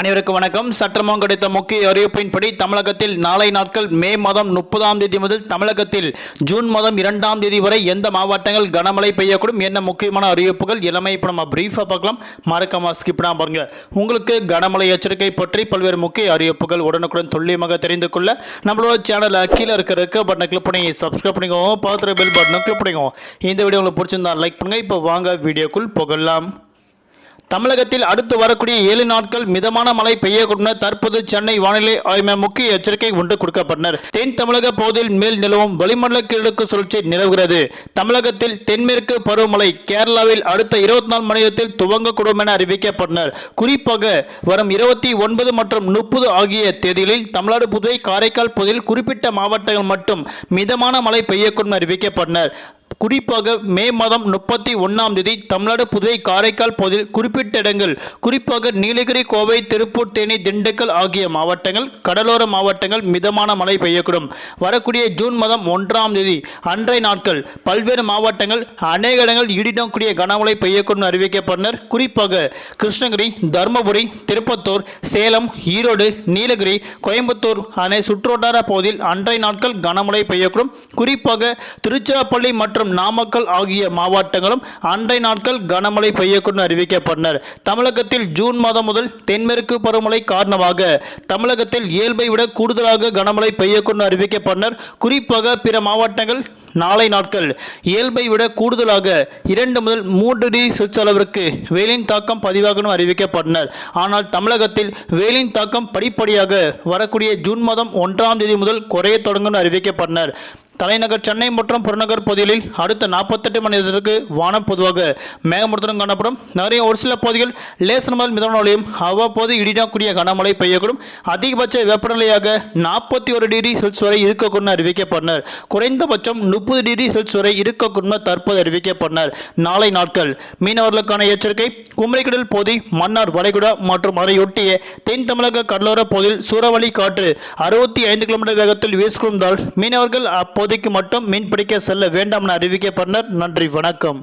அனைவருக்கும் வணக்கம். சற்றமும் கிடைத்த முக்கிய அறிவிப்பின்படி தமிழகத்தில் நாளை நாட்கள் மே மாதம் முப்பதாம் தேதி முதல் தமிழகத்தில் ஜூன் மாதம் இரண்டாம் தேதி வரை எந்த மாவட்டங்கள் கனமழை பெய்யக்கூடும் என்ன முக்கியமான அறிவிப்புகள் எல்லாமே இப்போ நம்ம பிரீஃபாக பார்க்கலாம். மறக்காம ஸ்கிப் பாருங்க. உங்களுக்கு கனமழை எச்சரிக்கை பற்றி பல்வேறு முக்கிய அறிவிப்புகள் உடனுக்குடன் துல்லியமாக தெரிந்து கொள்ள நம்மளோட சேனலை கீழே இருக்கிற இருக்க பட்டனை கிளிக் பண்ணி சப்ஸ்கிரைப் பண்ணிக்கோங்க பார்த்துற பெல் பட்டனை கிளிக் பண்ணிக்கோங்க இந்த வீடியோ உங்களுக்கு பிடிச்சிருந்தா லைக் பண்ணுங்க. இப்போ வாங்க வீடியோக்குள் புகழலாம் தமிழகத்தில் அடுத்து வரக்கூடிய ஏழு நாட்கள் மிதமான மழை பெய்யக்கூடும். தற்போது சென்னை வானிலை ஆய்வு முக்கிய எச்சரிக்கை ஒன்று கொடுக்கப்பட்டனர். தென் தமிழக பகுதியில் மேல் நிலவும் வளிமண்டல கிழக்கு சுழற்சி நிலவுகிறது. தமிழகத்தில் தென்மேற்கு பருவமழை கேரளாவில் அடுத்த இருபத்தி நாலு மணி நேரத்தில் துவங்கக்கூடும் என அறிவிக்கப்பட்டனர். குறிப்பாக வரும் இருபத்தி ஒன்பது மற்றும் முப்பது ஆகிய தேதிகளில் தமிழ்நாடு புதுவை காரைக்கால் பகுதியில் குறிப்பிட்ட மாவட்டங்கள் மட்டும் மிதமான மழை பெய்யக்கூடும் அறிவிக்கப்பட்டனர். குறிப்பாக மே மாதம் முப்பத்தி ஒன்றாம் தேதி தமிழ்நாடு புதுவை காரைக்கால் பகுதியில் குறிப்பிட்ட இடங்கள் குறிப்பாக நீலகிரி கோவை திருப்பூர் தேனி திண்டுக்கல் ஆகிய மாவட்டங்கள் கடலோர மாவட்டங்கள் மிதமான மழை பெய்யக்கூடும். வரக்கூடிய ஜூன் மாதம் ஒன்றாம் தேதி அன்றைய நாட்கள் பல்வேறு மாவட்டங்கள் அநேக இடங்கள் இடிடம் கூடிய கனமழை பெய்யக்கூடும் அறிவிக்கப்பட்டனர். குறிப்பாக கிருஷ்ணகிரி தருமபுரி திருப்பத்தூர் சேலம் ஈரோடு நீலகிரி கோயம்புத்தூர் அணை சுற்றுவட்டார பகுதியில் அன்றைய நாட்கள் கனமழை பெய்யக்கூடும். குறிப்பாக திருச்சிராப்பள்ளி மற்றும் நாமக்கல் ஆகிய மாவட்டங்களும் அண்டை நாட்கள் கனமழை பெய்யக்கூடும் அறிவிக்கப்பட்டனர். தமிழகத்தில் ஜூன் மாதம் முதல் தென்மேற்கு பருவமழை காரணமாக தமிழகத்தில் இயல்பை விட கூடுதலாக கனமழை பெய்யக்கூடும் அறிவிக்கப்பட்டனர். குறிப்பாக பிற மாவட்டங்கள் நாளை நாட்கள் இயல்பை விட கூடுதலாக இரண்டு முதல் மூன்று டிகிரி செல்சியஸ் வெயிலின் தாக்கம் பதிவாகணும் அறிவிக்கப்பட்டனர். ஆனால் தமிழகத்தில் வெயிலின் தாக்கம் படிப்படியாக வரக்கூடிய ஜூன் மாதம் ஒன்றாம் தேதி முதல் குறைய தொடங்கும் அறிவிக்கப்பட்டனர். தலைநகர் சென்னை மற்றும் புறநகர் பகுதிகளில் அடுத்த நாற்பத்தெட்டு மணி நேரத்திற்கு வானம் பொதுவாக மேகமூட்டத்துடன் காணப்படும். நிறைய ஒரு சில பகுதிகள் லேசர் முதல் மிதமான மழையும் அவ்வப்போது இடிடக்கூடிய கனமழை பெய்யக்கூடும். அதிகபட்ச வெப்பநிலையாக நாற்பத்தி ஒரு டிகிரி செல்சியஸ் வரை இருக்கக்கூடும் அறிவிக்கப்பட்டனர். குறைந்தபட்சம் முப்பது டிகிரி செல்சியஸ் வரை இருக்கக்கூடும் தற்போது அறிவிக்கப்பட்டனர். நாளை நாட்கள் மீனவர்களுக்கான எச்சரிக்கை. குமரிக்கடல் பகுதி மன்னார் வளைகுடா மற்றும் அதையொட்டிய தென் தமிழக கடலோர பகுதியில் சூறாவளி காற்று அறுபத்தி ஐந்து கிலோமீட்டர் வேகத்தில் வீசிக்கொண்டால் மீனவர்கள் அப்போது பகுதிக்கு மட்டும் மீன் பிடிக்க செல்ல வேண்டாம் என அறிவிக்கப்பட்டனர். நன்றி வணக்கம்.